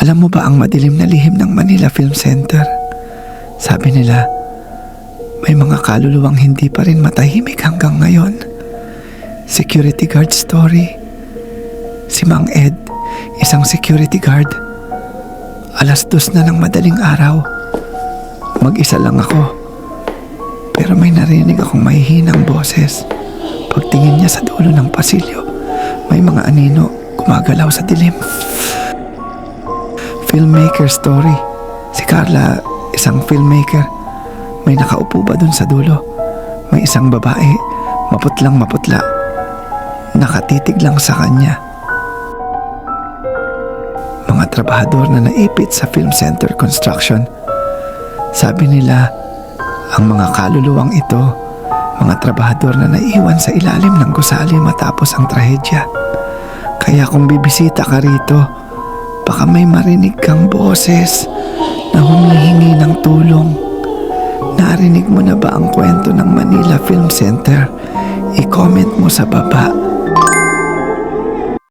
Alam mo ba ang madilim na lihim ng Manila Film Center? Sabi nila, may mga kaluluwang hindi pa rin matahimik hanggang ngayon. Security guard story. Si Mang Ed, isang security guard. Alas dos na ng madaling araw. Mag-isa lang ako. Pero may narinig akong mahihinang boses. Pagtingin niya sa dulo ng pasilyo, may mga anino gumagalaw sa dilim. Filmmaker story. Si Carla, isang filmmaker. May nakaupo ba dun sa dulo? May isang babae, maputlang maputla. Nakatitig lang sa kanya. Mga trabahador na naipit sa Film Center Construction. Sabi nila, ang mga kaluluwang ito, mga trabahador na naiwan sa ilalim ng gusali matapos ang trahedya. Kaya kung bibisita ka rito, baka may marinig kang boses na humihingi ng tulong. Narinig mo na ba ang kwento ng Manila Film Center? I-comment mo sa baba